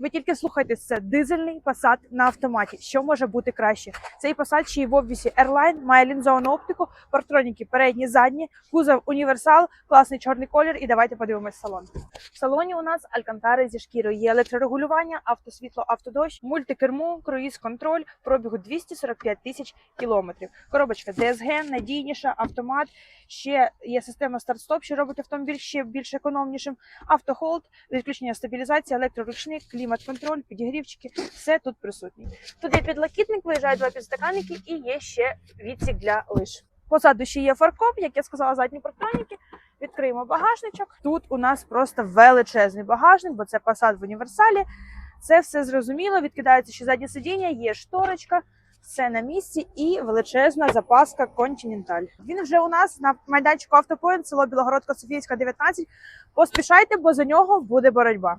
Ви тільки слухайте це дизельний Passat на автоматі. Що може бути краще? Цей Passat ще й в обвісі Airline, має лінзовану оптику, партроніки передні, задні, кузов універсал, класний чорний колір. І давайте подивимось салон. В салоні у нас алькантари зі шкірою. Є електрорегулювання, автосвітло, автодощ, мультикермо, круїз контроль, пробігу 245 тисяч кілометрів. Коробочка DSG, надійніша, автомат. Ще є система старт-стоп, що робить автомобіль ще більш економнішим. Автохолд, відключення стабілізації, електроручник, клімат-контроль, підігрівчики. Все тут присутні. Тут є підлокітник, виїжджають два підстаканники і є ще відсік для лиш. Позаду ще є фаркоп, як я сказала, задні партроніки. Відкриємо багажничок. Тут у нас просто величезний багажник, бо це Passat в універсалі. Це все зрозуміло. Відкидається ще заднє сидіння, є шторочка, все на місці і величезна запаска Continental. Він вже у нас на майданчику Автопоінт, село Білогородка Софійська, 19. Поспішайте, бо за нього буде боротьба.